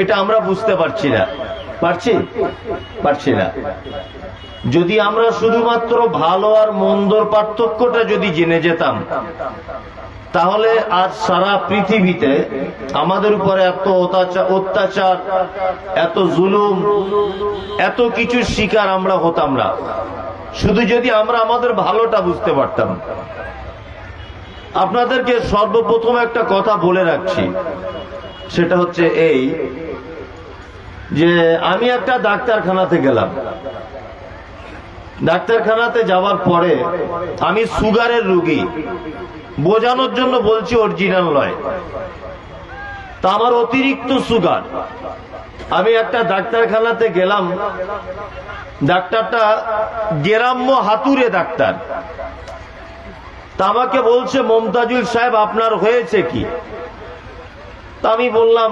এটা আমরা বুঝতে পারছি না। পারছি? পারছি না। যদি আমরা শুধুমাত্র ভালো আর মন্দর পার্থক্যটা যদি জেনে যেতাম, তাহলে আজ সারা পৃথিবীতে আমাদের উপরে এত অত্যাচার এত জুলুম, এত কিছু শিকার আমরা হতাম না। শুধু যদি আমরা আমাদের ভালোটা বুঝতে পারতাম। আপনাদেরকে সর্বপ্রথম একটা কথা বলে রাখছি। সেটা হচ্ছে এই যে আমি একটা ডাক্তারখানাতে গেলাম। ডাক্তারখানাতে যাওয়ার পরে আমি সুগারের রুগী। বোঝানোর জন্য বলছি অরিজিনাল নয়। তা আমার অতিরিক্ত সুগার। আমি একটা ডাক্তারখানাতে গেলাম। ডাক্তারটা গেরাম্য হাতুরে ডাক্তার। তা আমাকে বলছে, মমতাজুল সাহেব, আপনার হয়েছে কি? তা আমি বললাম,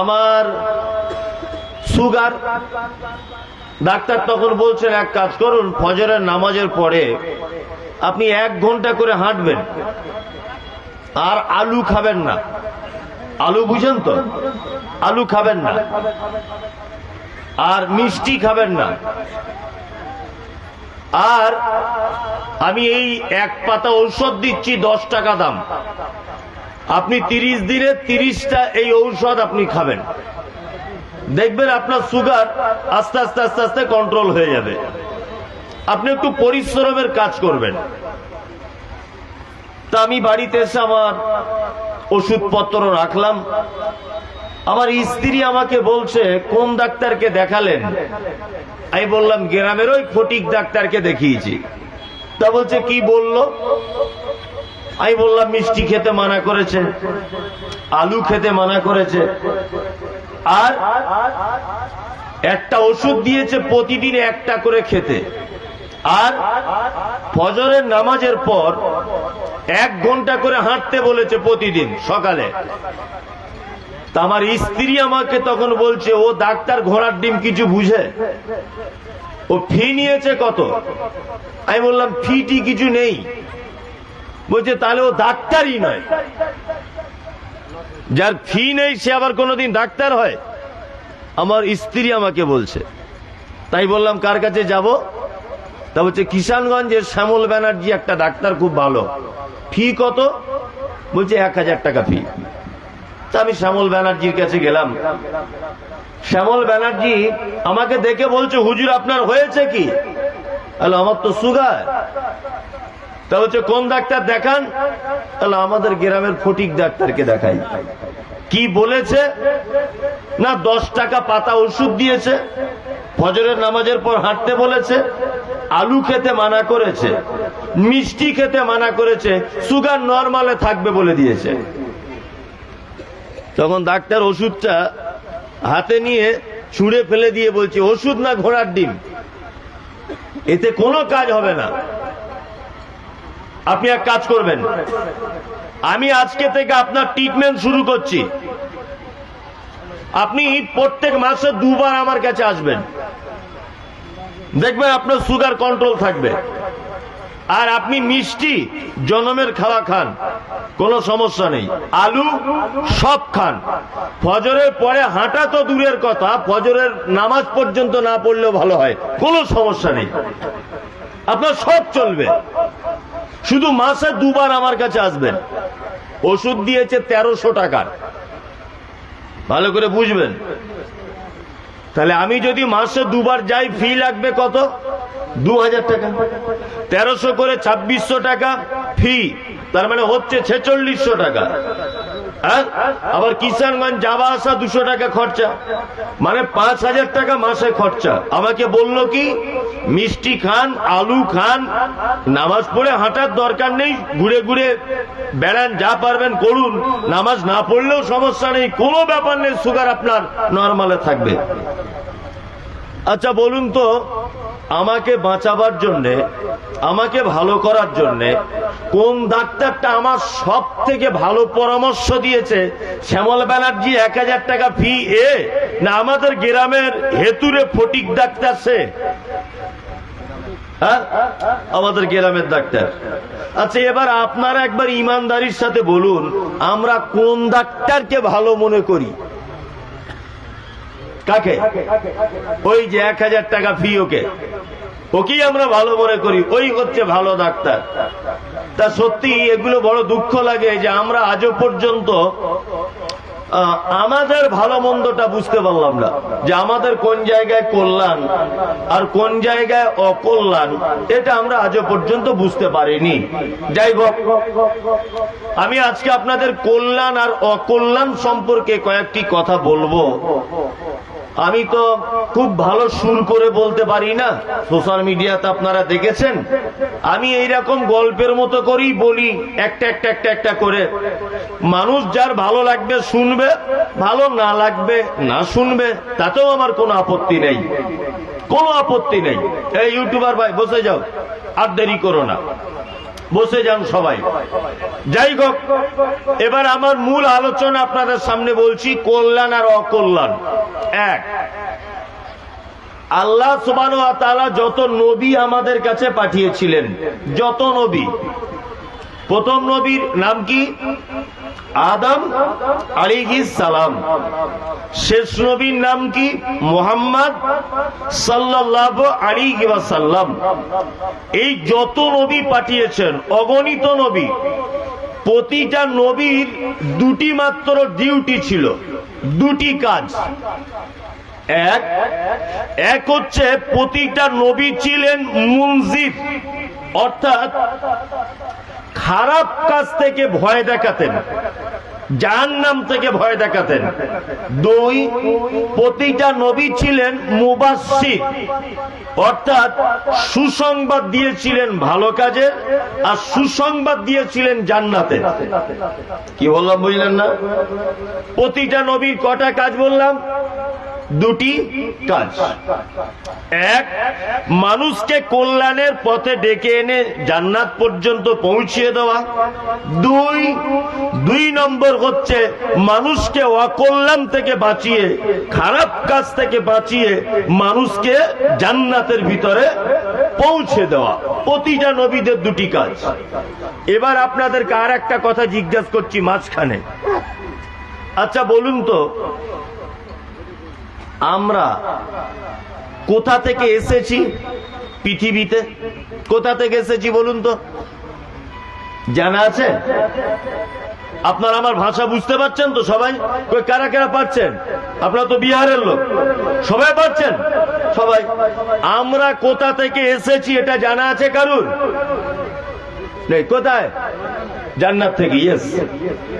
আমার সুগার। ডাক্তার তখন বলছেন, এক কাজ করুন, ফজরের নামাজের পরে আপনি এক ঘণ্টা করে হাঁটবেন আর আলু খাবেন না। আলু বুঝেন তো? আলু খাবেন না। আর মিষ্টি খাবেন না। আর আমি এই এক পাতা ঔষধ দিচ্ছি, দশ টাকা দাম। আপনি তিরিশ দিনে তিরিশটা এই ঔষধ আপনি খাবেন। দেখবেন আপনার সুগার আস্তে আস্তে আস্তে আস্তে কন্ট্রোল হয়ে যাবে। আপনি একটু পরিশ্রমের কাজ করবেন। তা আমি বাড়িতে এসে আমার ওষুধপত্র রাখলাম। আমার স্ত্রী আমাকে বলছে, কোন ডাক্তারকে দেখালেন? আমি বললাম, গ্রামের ওই ফটিক ডাক্তারকে দেখিয়েছি। তা বলছে, কি বলল? আমি বললাম, মিষ্টি খেতে মানা করেছে, আলু খেতে মানা করেছে। আর একটা ওষুধ দিয়েছে প্রতিদিন একটা করে খেতে। আর ফজরের নামাজের পর এক ঘণ্টা করে হাঁটতে বলেছে প্রতিদিন, সকালে। তা আমার স্ত্রী আমাকে তখন বলছে, ও ডাক্তার ঘোড়ার ডিম কিছু বুঝে? ও ফি নিয়েছে কত? আমি বললাম ফিটি কিছু নেই। বলছে, তাহলে ও ডাক্তারই নয়। যার ফি নেই, সে আবার কোনোদিন ডাক্তার হয়? আমার স্ত্রী আমাকে বলছে। তাই বললাম, কার কাছে যাব? তা বলছে, কিষানগঞ্জের শ্যামল ব্যানার্জি একটা ডাক্তার খুব ভালো। ফি কত? বলছে, এক হাজার টাকা ফি। তা আমি শ্যামল ব্যানার্জির কাছে গেলাম। শ্যামল ব্যানার্জি আমাকে দেখে বলছে, হুজুর, আপনার হয়েছে কি? আমার তো সুগার। তা হচ্ছে কোন ডাক্তার দেখান? তাহলে আমাদের গ্রামের ফটিক ডাক্তারকে দেখাই। কি বলেছে? না, দশ টাকা পাতা ওষুধ দিয়েছে, ফজরের নামাজের পর হাঁটতে বলেছে, আলু খেতে মানা করেছে, মিষ্টি খেতে মানা করেছে, সুগার নর্মালে থাকবে বলে দিয়েছে। তখন ডাক্তার ওষুধটা হাতে নিয়ে ছুঁড়ে ফেলে দিয়ে বলছে, ওষুধ না ঘোড়ার ডিম? এতে কোনো কাজ হবে না। আপনি এক কাজ করবেন। আমি আজকে থেকে আপনার ট্রিটমেন্ট শুরু করছি। আপনি প্রত্যেক মাসে দুবার আমার কাছে আসবেন। দেখবেন আপনার সুগার কন্ট্রোল থাকবে। আর আপনি মিষ্টি জনমের খাওয়া খান, কোনো সমস্যা নেই। আলু সব খান। ফজরের পরে হাঁটা তো দূরের কথা, ফজরের নামাজ পর্যন্ত না পড়লেও ভালো হয়, কোনো সমস্যা নেই। আপনার সব চলবে। শুধু মাসে দুবার আমার কাছে আসবেন ওষুধ দিয়েছে তেরোশো টাকার। ভালো করে বুঝবেন। তাহলে আমি যদি মাসে দুবার যাই, ফি লাগবে কত? দু হাজার টাকা। তেরোশো করে ছাব্বিশশো টাকা ফি। তার মানে হচ্ছে ছেচল্লিশশো টাকা। হ্যাঁ? আবার কিষানগঞ্জ যাওয়া আসা দুশো টাকা খরচা। মানে পাঁচ হাজার টাকা মাসে খরচা। আমাকে বলল কি, মিষ্টি খান, আলু খান, নামাজ পড়ে হাঁটার দরকার নেই, ঘুরে ঘুরে বেড়ান, যা পারবেন করুন। নামাজ না পড়লেও সমস্যা নেই, কোনো ব্যাপার নেই, সুগার আপনার নর্মালে থাকবে। আচ্ছা বলুন তো, আমাকে বাঁচাবার জন্যে, আমাকে ভালো করার জন্যে কোন ডাক্তারটা আমার সব থেকে ভালো পরামর্শ দিয়েছে? শ্যামল ব্যানার্জি এক হাজার টাকা ফি এ না আমাদের গ্রামের হেতুরে ফটিক ডাক্তার সে? হ্যাঁ? আমাদের গ্রামের ডাক্তার। আচ্ছা এবার আপনারা একবার ইমানদারির সাথে বলুন, আমরা কোন ডাক্তারকে ভালো মনে করি? কাকে? ওই যে এক হাজার টাকা ফি ওকে। ওকেই আমরা ভালো মনে করি, ওই হচ্ছে ভালো ডাক্তার। তা সত্যি এগুলো বড় দুঃখ লাগে যে আমরা আজও পর্যন্ত আমাদের ভালো মন্দটা বুঝতে পারলাম না, যে আমাদের কোন জায়গায় কল্যাণ আর কোন জায়গায় অকল্যাণ, এটা আমরা আজও পর্যন্ত বুঝতে পারিনি। যাই হোক, আমি আজকে আপনাদের কল্যাণ আর অকল্যাণ সম্পর্কে কয়েকটি কথা বলব। আমি তো খুব ভালো সুর করে বলতে পারি না। সোশ্যাল মিডিয়াতে আপনারা দেখেছেন? আমি এইরকম গল্পের মতো করেই বলি, একটা একটা একটা একটা করে। মানুষ যার ভালো লাগবে শুনবে, ভালো না লাগবে, না শুনবে, তাতেও আমার কোনো আপত্তি নেই। কোনো আপত্তি নেই। এই ইউটিউবার ভাই, বসে যাও। আর দেরি করো না। বসে যান সবাই। যাই হোক, এবার আমার মূল আলোচনা আপনাদের সামনে বলছি, কল্যাণ আর অকল্যাণ। এক, আল্লাহ সুবান যত নবী আমাদের কাছে পাঠিয়েছিলেন, যত নবী, প্রথম নবীর নাম কি? আদম সালাম। শেষ নবীর নাম কি? মোহাম্মদ সাল্লাহ সাল্লাম এই যত নবী পাঠিয়েছেন, অগণিত নবী, প্রতিটা নবীর দুটি মাত্র ডিউটি ছিল, দুটি কাজ। এক এক হচ্ছে প্রতিটা নবী ছিলেন মুনজির, অর্থাৎ খারাপ কাজ থেকে ভয় দেখাতেন যার নাম থেকে ভয় দেখাতেন। দুই, প্রতিটা নবী ছিলেন মুবাসির অর্থাৎ সুসংবাদ দিয়েছিলেন ভালো কাজে আর সুসংবাদ দিয়েছিলেন জান্নাতে। কি বললাম বুঝলেন না? প্রতিটা নবীর কটা কাজ বললাম? দুটি কাজ এক, মানুষকে কল্যাণের পথে ডেকে এনে জান্নাত পর্যন্ত পৌঁছিয়ে দেওয়া। দুই দুই নম্বর হচ্ছে মানুষকে অকল্যাণ থেকে বাঁচিয়ে, খারাপ কাজ থেকে বাঁচিয়ে মানুষকে জান্নাতের ভিতরে পৌঁছে দেওয়া। প্রতিটা নবীদের দুটি কাজ। এবার আপনাদেরকে আর একটা কথা জিজ্ঞাসা করছি মাঝখানে। আচ্ছা বলুন তো আমরা কোথা থেকে এসেছি পৃথিবীতে? কোথা থেকে এসেছি বলুন তো? জানা আছে? আপনারা আমার ভাষা বুঝতে পারছেন তো সবাই? কারা কারা পাচ্ছেন আপনারা তো বিহারের লোক। সবাই পাচ্ছেন সবাই। আমরা কোথা থেকে এসেছি এটা জানা আছে কারুর? কোথায়? জান্নাত থেকে ইয়েস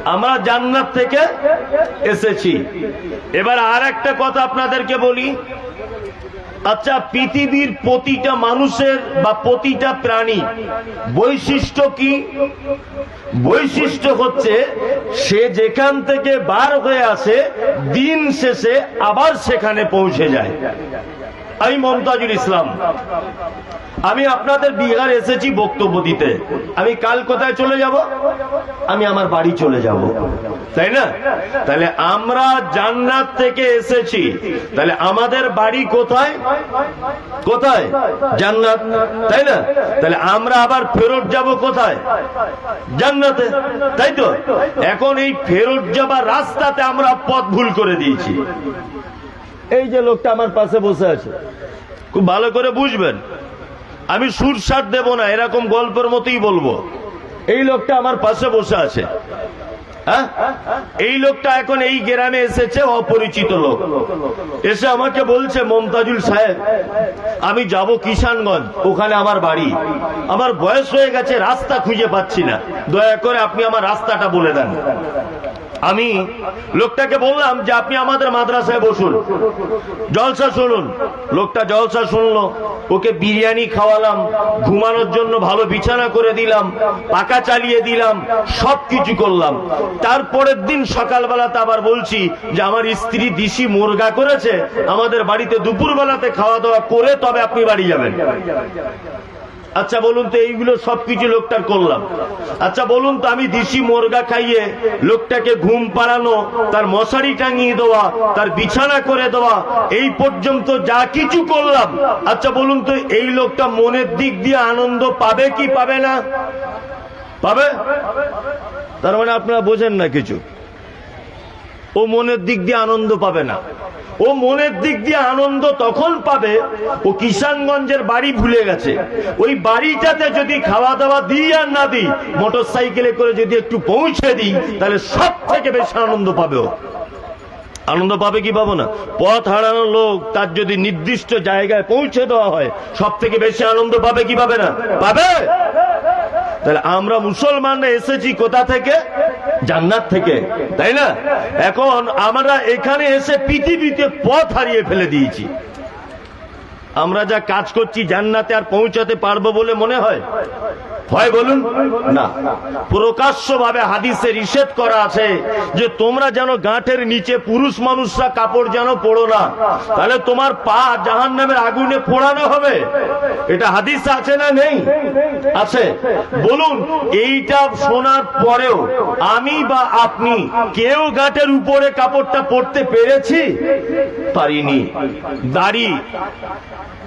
আমরা জান্নাত থেকে এসেছি। এবার আর একটা কথা আপনাদেরকে বলি। আচ্ছা পৃথিবীর প্রতিটা মানুষের বা প্রতিটা প্রাণী বৈশিষ্ট্য কি? বৈশিষ্ট্য হচ্ছে, সে যেখান থেকে বার হয়ে আসে, দিন শেষে আবার সেখানে পৌঁছে যায়। আমি মমতাজুল ইসলাম। আমি আপনাদের বিহার এসেছি বক্তব্য দিতে। আমি কাল কোথায় চলে যাব? আমি আমার বাড়ি চলে যাব। তাই না? তাহলে আমরা জান্নাত থেকে এসেছি। তাহলে আমাদের বাড়ি কোথায়? কোথায়? জান্নাত। তাই না? তাহলে আমরা আবার ফেরত যাব কোথায়? জান্নাতে। তাই তো? এখন এই ফেরত যাবার রাস্তাতে আমরা পথ ভুল করে দিয়েছি। এই যে লোকটা আমার পাশে বসে আছে। খুব ভালো করে বুঝবেন। আমি সুর সার দেব না, এরকম গল্পের মতোই বলব। এই লোকটা আমার পাশে বসে আছে। হ্যাঁ? এই লোকটা এখন এই গ্রামে এসেছে, অপরিচিত লোক। এসে আমাকে বলছে, মমতাজুল সাহেব, আমি যাব কিষানগঞ্জ, ওখানে আমার বাড়ি। আমার বয়স হয়ে গেছে, রাস্তা খুঁজে পাচ্ছি না। দয়া করে আপনি আমার রাস্তাটা বলে দেন। আমি লোকটাকে বললাম যে আপনি আমাদের মাদ্রাসায় বসুন। জলসা শুনুন। লোকটা জলসা শুনলো। ওকে বিরিয়ানি খাওয়ালাম, ঘুমানোর জন্য ভালো বিছানা করে দিলাম পাকা চালিয়ে দিলাম সব কিছু করলাম। তারপরের দিন সকালবেলাতে আবার বলছি যে আমার স্ত্রী দিশি মুরগা করেছে, আমাদের বাড়িতে দুপুরবেলাতে খাওয়া দাওয়া করে তবে আপনি বাড়ি যাবেন। আচ্ছা বলুন তো, এইগুলো সবকিছু লোকটার করলাম। আচ্ছা বলুন তো, আমি দিশি মোরগা খাইয়ে লোকটাকে ঘুম পাড়ানো, তার মশারি টাঙিয়ে দেওয়া, তার বিছানা করে দেওয়া, এই পর্যন্ত যা কিছু করলাম। আচ্ছা বলুন তো, এই লোকটা মনের দিক দিয়ে আনন্দ পাবে কি পাবে না? পাবে? তার মানে আপনারা বোঝেন না কিছু। ও মনের দিক দিয়ে আনন্দ পাবে না। ও মনের দিক দিয়ে আনন্দ তখন পাবে, ও কিষানগঞ্জের বাড়ি ভুলে গেছে। ওই বাড়িটাতে যদি খাওয়া দাওয়া দিই আর না দিই মোটর সাইকেলে করে যদি একটু পৌঁছে দিই, তাহলে সব থেকে বেশি আনন্দ পাবে ও। আনন্দ পাবে কি পাবো না? পথ হারানো লোক তার যদি নির্দিষ্ট জায়গায় পৌঁছে দেওয়া হয় সব থেকে বেশি আনন্দ পাবে কি পাবে না? পাবে? তাহলে আমরা মুসলমানরা এসেছি কোথা থেকে? জান্নাত থেকে, তাই না? এখন আমরা এখানে এসে পৃথিবীতে পথ হারিয়ে ফেলে দিয়েছি। আমরা যা কাজ করছি জান্নাতে আর পৌঁছাতে পারব বলে মনে হয়? হয় বলুন? না। প্রকাশ্য ভাবে হাদিসে নিষেধ করা আছে যে তোমরা যেন গাঁটের নিচে পুরুষ মানুষরা কাপড় যেন পড়ো না। তাহলে তোমার পা জাহান নামের আগুনে পোড়ানো হবে। এটা হাদিস আছে না নেই? আছে। বলুন, এইটা শোনার পরেও আমি বা আপনি কেউ গাঁটের উপরে কাপড়টা পড়তে পেরেছি? পারিনি। দাড়ি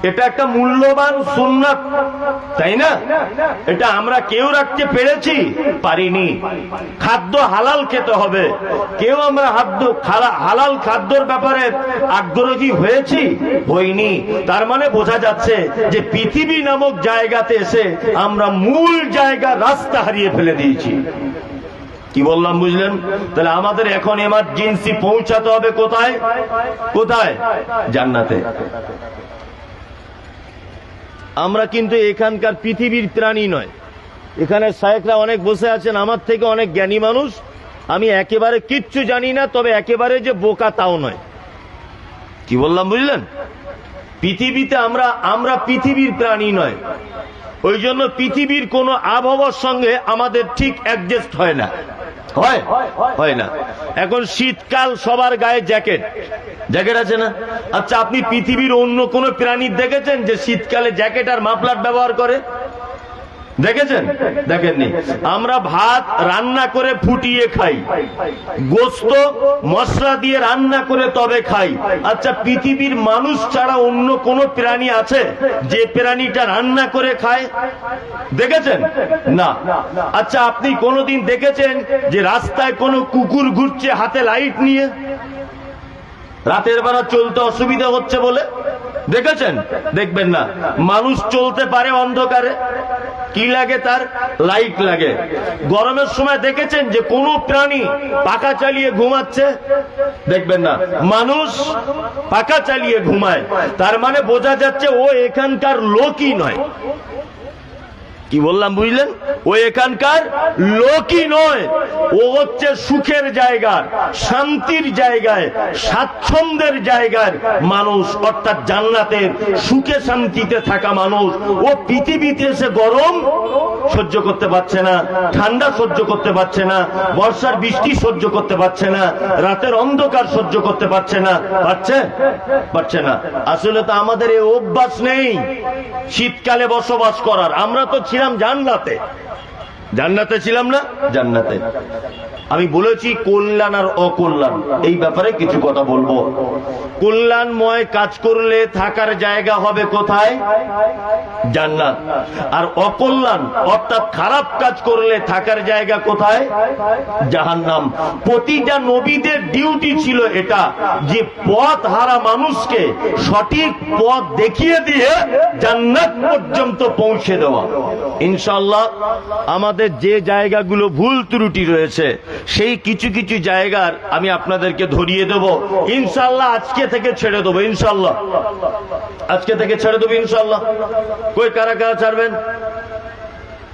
এটা একটা মূল্যবান সুন্নাত, তাই না? এটা আমরা কেউ রাখতে পেরেছি, পারিনি। খাদ্য হালাল খেতে হবে। কেউ আমরা হালাল খাদ্যর ব্যাপারে আগ্রহী হয়েছি, হইনি। তার মানে বোঝা যাচ্ছে যে পৃথিবী নামক জায়গাতে এসে আমরা মূল জায়গা রাস্তা হারিয়ে ফেলে দিয়েছি। কি বললাম, বুঝলেন? তাহলে আমাদের এখন এমার্জেন্সি পৌঁছাতে হবে কোথায়? কোথায়? জান্নাতে। আমরা কিন্তু এখানকার পৃথিবীর প্রাণী নয়। এখানে সাহেকরা অনেক বসে আছেন, আমার থেকে অনেক জ্ঞানী মানুষ। আমি একেবারে কিচ্ছু জানি না, তবে একেবারে যে বোকা তাও নয়। কি বললাম বুঝলেন? পৃথিবীতে আমরা আমরা পৃথিবীর প্রাণী নয়। ওই জন্য পৃথিবীর কোনো আবহাওয়ার সঙ্গে আমাদের ঠিক অ্যাডজাস্ট হয় না। হয়? হয় না। এখন শীতকাল, সবার গায়ে জ্যাকেট জ্যাকেট আছে না? আচ্ছা আপনি পৃথিবীর অন্য কোন প্রাণী দেখেছেন যে শীতকালে জ্যাকেট আর মাফলার ব্যবহার করে? দেখেছেন? দেখেননি। আমরা ভাত রান্না করে ফুটিয়ে খাই। গোস্ত, মশলা দিয়ে রান্না করে তবে খাই। আচ্ছা পৃথিবীর মানুষ ছাড়া অন্য কোন প্রাণী আছে যে প্রাণীটা রান্না করে খায়? দেখেছেন? না। আচ্ছা আপনি কোনোদিন দেখেছেন যে রাস্তায় কোনো কুকুর ঘুরছে হাতে লাইট নিয়ে? রাতের বেলা চলতে অসুবিধা হচ্ছে বলে? দেখেছেন? দেখবেন না। মানুষ চলতে পারে অন্ধকারে। কি লাগে তার? লাইট লাগে। গরমের সময় দেখেছেন যে কোনো প্রাণী পাখা চালিয়ে ঘুমাচ্ছে? দেখবেন না। মানুষ পাখা চালিয়ে ঘুমায়। তার মানে বোঝা যাচ্ছে ও এখানকার লোকই নয়। কি বললাম বুঝলেন? ও এখানকার লোকই নয়, ও হচ্ছে সুখের জায়গার, শান্তির জায়গায়, স্বাচ্ছন্দ্যের জায়গার মানুষ, অর্থাৎ জান্নাতের সুখে শান্তিতে থাকা মানুষ। ও পৃথিবীতে এসে গরম সহ্য করতে পারছে না, ঠান্ডা সহ্য করতে পারছে না, বর্ষার বৃষ্টি সহ্য করতে পারছে না, রাতের অন্ধকার সহ্য করতে পারছে না। পারছে? পারছে না। আসলে তো আমাদের এই অভ্যাস নেই শীতকালে বসবাস করার। আমরা তো ছিলাম জান্নাতে। জান্নাতে ছিলাম না? জান্নাতে। আমি বলেছি কল্যাণ আর অকল্যাণ। এই ব্যাপারে কিছু কথা বলব। কল্যাণময় কাজ করলে থাকার জায়গা হবে কোথায়? জান্নাত। আর অকল্যাণ, অর্থাৎ খারাপ কাজ করলে থাকার জায়গা কোথায়? জাহান্নাম। প্রতিটা নবীদের ডিউটি ছিল এটা, যে পথ হারা মানুষকে সঠিক পথ দেখিয়ে দিয়ে জান্নাত পর্যন্ত পৌঁছে দেওয়া। ইনশাল্লাহ আমাদের যে জায়গাগুলো ভুল ত্রুটি রয়েছে সেই কিছু কিছু জায়গার আমি আপনাদেরকে ধরিয়ে দেব। ইনশাল্লাহ আজকে থেকে ছেড়ে দেবো ইনশাল্লাহ আজকে থেকে ছেড়ে দেবো ইনশাল্লাহ কই, কারা কারা ছাড়বেন?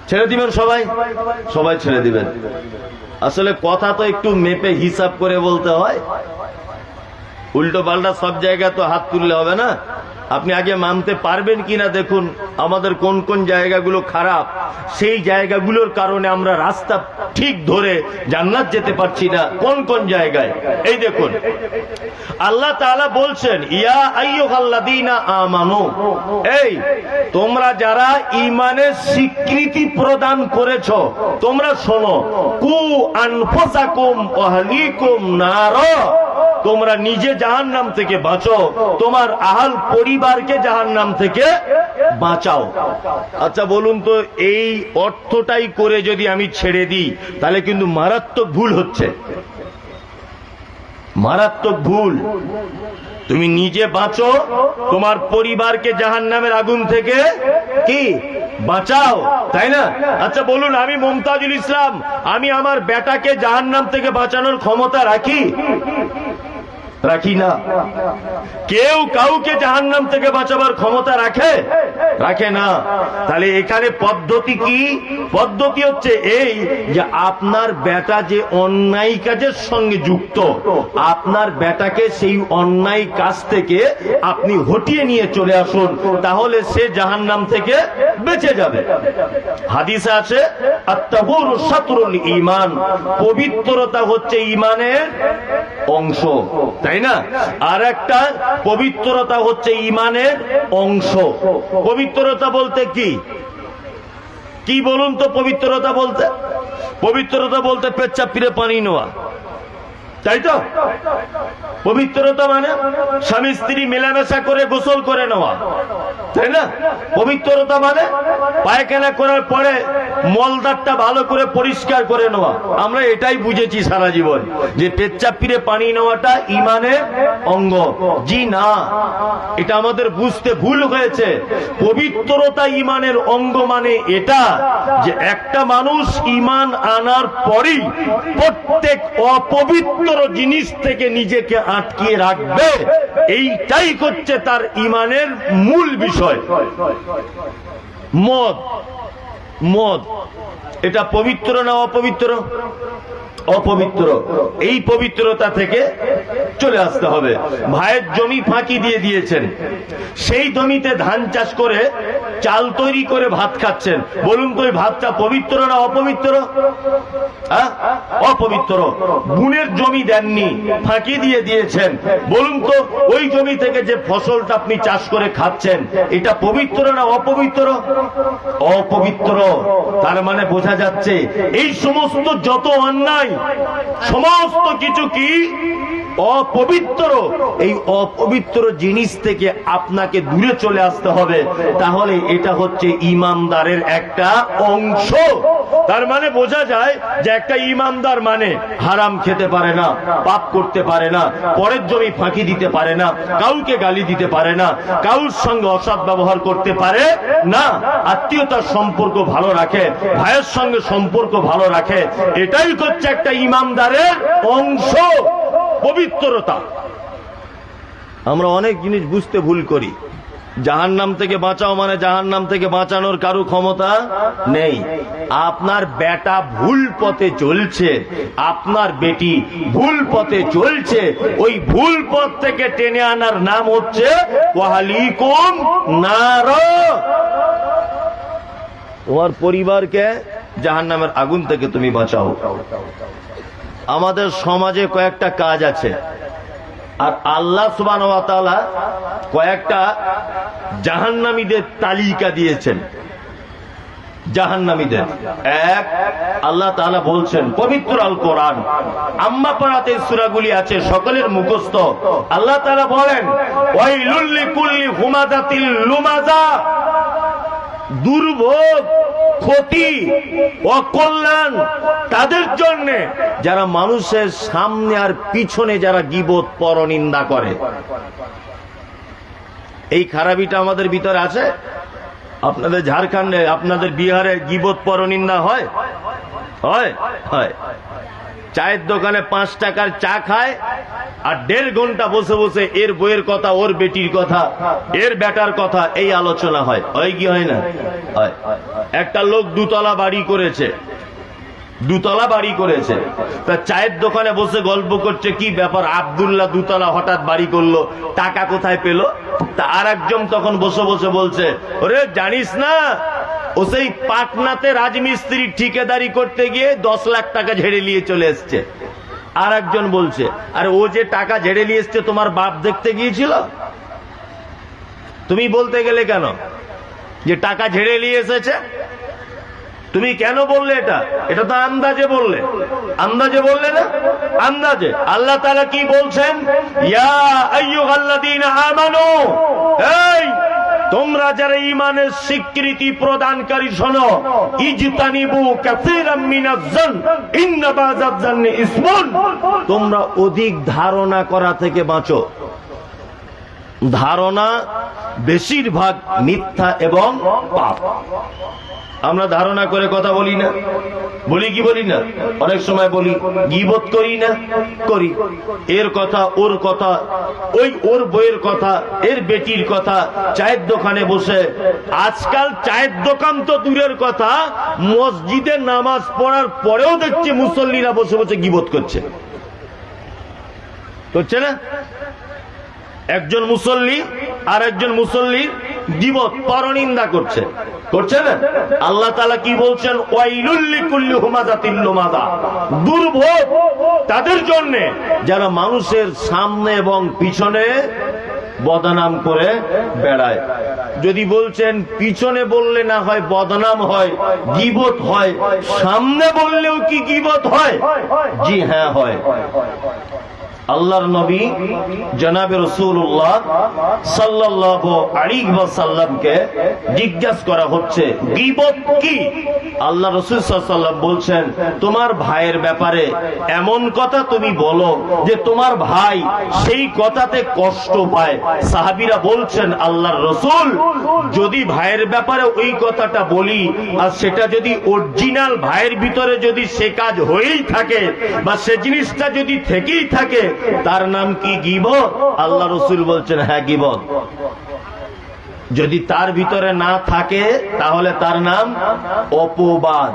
ছেড়ে দিবেন সবাই? সবাই ছেড়ে দিবেন। আসলে কথা তো একটু মেপে হিসাব করে বলতে হয়। উল্টো পাল্টা সব জায়গায় তো হাত তুললে হবে না? আপনি আগে মানতে পারবেন কিনা দেখুন, আমাদের কোন কোন জায়গাগুলো খারাপ, সেই জায়গাগুলোর কারণে আমরা রাস্তা ঠিক ধরে জান্নাত যেতে পারছি না, কোন কোন জায়গায়? এই দেখুন। আল্লাহ তাআলা বলছেন, ইয়া আইয়ুহাল্লাযীনা এই, তোমরা যারা ইমানের স্বীকৃতি প্রদান করেছ, তোমরা শোনো, কু আনফুসাকুম ওয়া আহলিকুম নার। তোমরা নিজে জাহান নাম থেকে বাঁচো, তোমার আহাল পরিবারকে জাহান নাম থেকে বাঁচাও। আচ্ছা বলুন তো, এই অর্থটাই করে যদি আমি ছেড়ে দিই, তাহলে কিন্তু মারাত্মক ভুল হচ্ছে। মারাত্মক ভুল। তুমি নিজে বাঁচো, তোমার পরিবারকে জাহান নামের আগুন থেকে কি? বাঁচাও, তাই না? আচ্ছা বলুন, আমি মমতাজুল ইসলাম, আমি আমার বেটাকে জাহান নাম থেকে বাঁচানোর ক্ষমতা রাখি? রাখি না। কেউ কাউকে জাহান নাম থেকে বাঁচাবার ক্ষমতা রাখে? রাখে না। তাহলে এখানে পদ্ধতি কি? পদ্ধতি হচ্ছে এই যে আপনার বেটা যে অন্যায় কাজের সঙ্গে যুক্ত, আপনার বেটাকে সেই অন্যায় কাজ থেকে আপনি হটিয়ে নিয়ে চলে আসুন, তাহলে সে জাহান নাম থেকে বেঁচে যাবে। হাদিসে আছে ইমান পবিত্রতা হচ্ছে ইমানের অংশ। তাই না? আর একটা পবিত্রতা হচ্ছে ইমানের অংশ। পবিত্রতা বলতে কি? কি বলুন তো পবিত্রতা বলতে? পবিত্রতা বলতে পেচ্ছাপ ফিরে পানি নেওয়া। তাই তো? পবিত্রতা মানে স্বামী স্ত্রী মেলামেশা করে গোসল করে নেওয়া। তাই না? পবিত্রতা মানে পায়খানা করার পরে মলদারটা ভালো করে পরিষ্কার করে নেওয়া। আমরা এটাই বুঝেছি সারা জীবন যে পেচ্ছাপ ফিরে পানি নেওয়াটা ইমানের অঙ্গ। জি না, এটা আমাদের বুঝতে ভুল হয়েছে। পবিত্রতা ইমানের অঙ্গ মানে এটা যে একটা মানুষ ইমান আনার পরই প্রত্যেক অপবিত্র জিনিস থেকে নিজেকে আটকিয়ে রাখবে। এইটাই হচ্ছে তার ইমানের মূল বিষয়। মদ মদ। এটা পবিত্র না অপবিত্র? অপবিত্র। এই পবিত্রতা থেকে চলে আসতে হবে। ভাইয়ের জমি ফাঁকি দিয়ে দিয়েছেন। সেই জমিতে ধান চাষ করে চাল তৈরি করে ভাত খাচ্ছেন। বলুন তো ওই ভাতটা পবিত্র না অপবিত্র? অপবিত্র। বুনের জমি দেননি, ফাঁকি দিয়ে দিয়েছেন। বলুন তো, ওই জমি থেকে যে ফসলটা আপনি চাষ করে খাচ্ছেন, এটা পবিত্র না অপবিত্র? অপবিত্র। তার মানে বোঝা যাচ্ছে, এই সমস্ত যত অন্যায় সমস্ত কিছু কি? অপবিত্র। এই অপবিত্র জিনিস থেকে আপনাকে দূরে চলে আসতে হবে। তাহলে এটা হচ্ছে ইমানদারের একটা অংশ। তার মানে বোঝা যায় যে একটা ইমানদার মানে হারাম খেতে পারে না, পাপ করতে পারে না, পরের জমি ফাঁকি দিতে পারে না, কাউকে গালি দিতে পারে না কাউর সঙ্গে অসৎ ব্যবহার করতে পারে না। আত্মীয়তার সম্পর্ক ভালো রাখে, ভাইয়ের সঙ্গে সম্পর্ক ভালো রাখে। এটাই হচ্ছে একটা ইমানদারের অংশ। পবিত্রতা। আমরা অনেক জিনিস বুঝতে ভুল করি। জাহান নাম থেকে বাঁচাও মানে জাহান নাম থেকে বাঁচানোর কারও ক্ষমতা নেই। আপনার বেটা ভুল পথে চলছে, আপনার বেটি ভুল পথে চলছে, ওই ভুল পথ থেকে টেনে আনার নাম হচ্ছে নার। তোমার পরিবারকে জাহান নামের আগুন থেকে তুমি বাঁচাও। আমাদের সমাজে কয়েকটা কাজ আছে। আর আল্লাহ সুবান কয়েকটা জাহান্নামীদের তালিকা দিয়েছেন। জাহান্নামীদের। এক, আল্লাহ তাআলা বলছেন, পবিত্র আল কোরআন আম্মা পাড়াতে সুরাগুলি আছে, সকলের মুখস্থ। আল্লাহ তাআলা বলেন, ওয়াইলুল লিকুল্লি হুমাযাতিল লুমাযা দুর্ভোগ ক্ষতি অকল্যাণ তাদের জন্য যারা মানুষের সামনে আর পিছনে যারা গিবত, পরনিন্দা করে। এই খারাপিটা আমাদের ভিতরে আছে? আপনাদের ঝাড়খণ্ডে, আপনাদের বিহারে গিবত, পরনিন্দা হয়? হয়? হয়। চায়ের দোকানে পাঁচ টাকার চা খায় আর দেড় ঘণ্টা বসে বসে এর বইয়ের কথা, ওর বেটির কথা, এর বেটার কথা এই আলোচনা হয়। হয় কি হয় না? হয়। একটা লোক দুতলা বাড়ি করেছে। দুতলা বাড়ি করেছে। তা চায়ের দোকানে বসে গল্প করছে, কি ব্যাপার? আবদুল্লাহ দুতলা হঠাৎ বাড়ি করল, টাকা কোথায় পেল? তা আর একজন তখন বসে বসে বলছে, ওরে জানিস না ও সেই পাটনাতে রাজমিস্ত্রি ঠিকাদারি করতে গিয়ে দশ লাখ টাকা ঝেড়ে নিয়ে চলে এসছে। আর একজন বলছে, আর ও যে টাকা ঝেড়ে নিয়ে এসছে, তোমার বাপ দেখতে গিয়েছিল? তুমি বলতে গেলে কেন? যে টাকা ঝেড়ে নিয়ে এসেছে? তুমি কেন বললে এটা? এটা তো আন্দাজে বললে। আন্দাজে বললে না? আন্দাজে। আল্লাহ তাআলা কি বলছেন? ইয়া তোমরা যারা ইমানের স্বীকৃতি প্রদানকারী শোনো, ইজতানিবু কাসীরাম মিনাজ্জান ইন্না ইসমুন। তোমরা অধিক ধারণা করা থেকে বাঁচো। ধারণা বেশিরভাগ মিথ্যা এবং পাপ। আমরা ধারণা করে কথা বলি না। বলি কি বলি না? অনেক সময় বলি, গিবত করি না? করি। এর কথা, ওর কথা, ওই ওর বইয়ের কথা, এর বেটির কথা, চায়ের দোকানে বসে। আজকাল চায়ের দোকান তো দূরের কথা, মসজিদে নামাজ পড়ার পরেও দেখছি মুসল্লিরা বসে বসে গিবত করছে। করছে না? একজন মুসল্লি আর একজন মুসল্লির দিবত, পরনিন্দা করছে। করছে না? আল্লাহ তালা কি বলছেন? ওয়াইলুল্লি কুল্লি হুমাজাতিল লুমাজা দুর্ভোগ তাদের জন্য যারা মানুষের সামনে এবং পিছনে বদনাম করে বেড়ায়। যদি বলছেন, পিছনে বললে না হয় বদনাম হয়, গিবত হয়, সামনে বললেও কি গিবত হয়? জি হ্যাঁ হয়। আল্লাহর নবী জনাবে রসুল্লাহ সাল্লাহ সাল্লামকে জিজ্ঞাসা করা হচ্ছে, গিবত কি? আল্লাহ রসুল সাল্লাম বলছেন, তোমার ভাইয়ের ব্যাপারে এমন কথা তুমি বলো যে তোমার ভাই সেই কথাতে কষ্ট পায়। সাহাবিরা বলছেন, আল্লাহর রসুল, যদি ভাইয়ের ব্যাপারে ওই কথাটা বলি, আর সেটা যদি অরিজিনাল ভাইয়ের ভিতরে যদি সে কাজ হয়েই থাকে, বা সে জিনিসটা যদি থেকেই থাকে তার নাম কি গিব আল্লাহ রসুল বলছেন হ্যাঁ গিব যদি তার ভিতরে না থাকে, তাহলে তার নাম অপবাদ।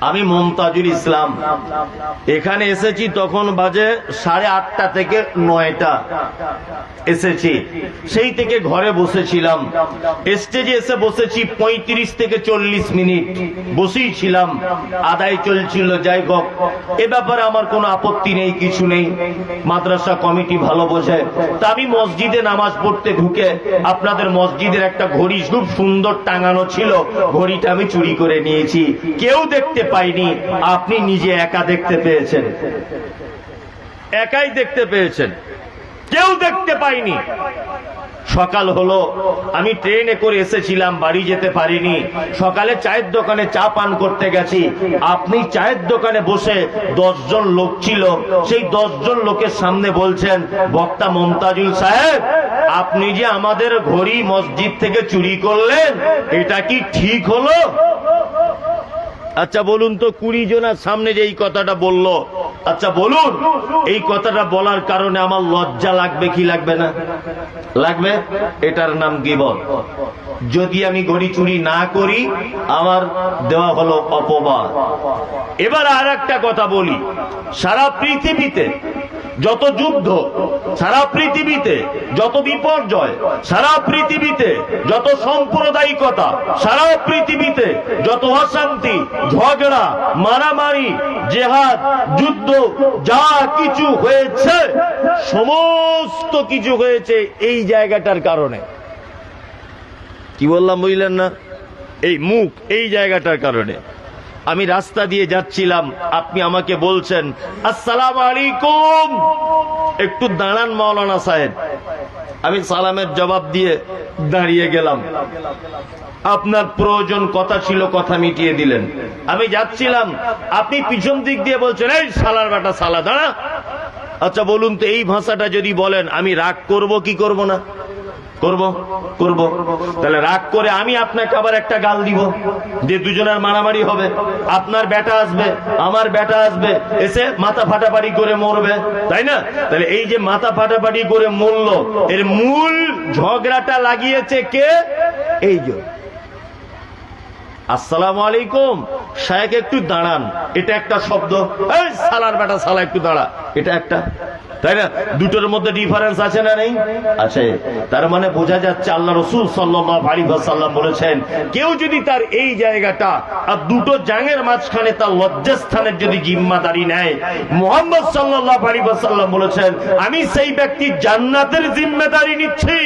আমি মমতাজুল ইসলাম। এখানে এসেছি, তখন বাজে সাড়ে আটটা থেকে নয়টা এসেছি। সেই থেকে ঘরে বসেছিলাম। স্টেজে এসে বসেছি পঁয়ত্রিশ থেকে চল্লিশ মিনিট। বসেই ছিলাম। আদায় চলছিল, যাই হোক। এ ব্যাপারে আমার কোনো আপত্তি নেই, কিছু নেই। মাদ্রাসা কমিটি ভালো বোঝে। তা আমি মসজিদে নামাজ পড়তে ঢুকে আপনাদের মসজিদের একটা ঘড়ি খুব সুন্দর টাঙানো ছিল। ঘড়িটা আমি চুরি করে নিয়েছি। কেউ দেখতে পাইনি, আপনি নিজে একা দেখতে পেয়েছেন। একাই দেখতে পেয়েছেন। কেউ দেখতে পাইনি। সকাল হলো, আমি ট্রেনে করে এসেছিলাম, বাড়ি যেতে পারিনি। সকালে চায়ের দোকানে চা পান করতে গেছি। আপনি চায়ের দোকানে বসে দশজন লোক ছিল। সেই দশজন লোকের সামনে বলছেন, বক্তা মমতাজুল সাহেব, আপনি যে আমাদের ঘড়ি মসজিদ থেকে চুরি করলেন, এটা কি ঠিক হলো? আচ্ছা বলুন তো, কুড়ি জনের সামনে যে এই কথাটা বলল আচ্ছা বলুন, এই কথাটা বলার কারণে আমার লজ্জা লাগবে কি লাগবে না? লাগবে? এটার নাম গিবত। যদি আমি ঘড়ি চুরি না করি, আমার দেওয়া হলো অপবাদ। এবার আর কথা বলি, সারা পৃথিবীতে যত যুদ্ধ, সারা পৃথিবীতে যত বিপর্যয়, সারা পৃথিবীতে যত সাম্প্রদায়িকতা, সারা পৃথিবীতে যত অশান্তি, ঝগড়া, মারামারি, জেহাদ, যুদ্ধ, যা কিছু হয়েছে, সমস্ত কিছু হয়েছে এই জায়গাটার কারণে। কি বললাম বুঝলেন না? এই মুখ এই জায়গাটার কারণে। আমি রাস্তা দিয়ে যাচ্ছিলাম, আপনি আমাকে বলছেন, আসসালাম আলাইকুম। একটু দাঁড়ান মাওলানা সাহেব। আমি সালামের জবাব দিয়ে দাঁড়িয়ে গেলাম। আপনার প্রয়োজন কথা ছিল, কথা মিটিয়ে দিলেন। আমি যাচ্ছিলাম, আপনি পিছন দিক দিয়ে বলছেন, এই সালার বেটা সালা, দাঁড়া। আচ্ছা বলুন তো, এই ভাষাটা যদি বলেন, আমি রাগ করব কি করব না? করব করব। তাহলে রাগ করে আমি আপনাকে আবার একটা গাল দিব যে দুজনের মারামারি হবে। আপনার বেটা আসবে, আমার বেটা আসবে, এসে মাথা ফাটাফাটি করে মরবে, তাই না? তাহলে এই যে মাথা ফাটাফাটি করে মরল, এর মূল ঝগড়াটা লাগিয়েছে কে? এই যে। আসসালামু আলাইকুম, শায়েক একটু দাঁড়ান, এটা একটা শব্দ। সালার বেটা, সালা একটু দাঁড়া, এটা একটা। তাই না? দুটোর মধ্যে ডিফারেন্স আছে না নেই? আছে। তার মানে বোঝা যাচ্ছে আল্লাহ রসুল সাল্লাম বলেছেন, কেউ যদি তার এই জায়গাটা আর দুটো জাঙের মাঝখানে তার লজ্জাস্থানের যদি জিম্মাদারি নেয়, মোহাম্মদ সাল্লাহ বলেছেন, আমি সেই ব্যক্তি জান্নাতের জিম্মেদারি নিচ্ছি।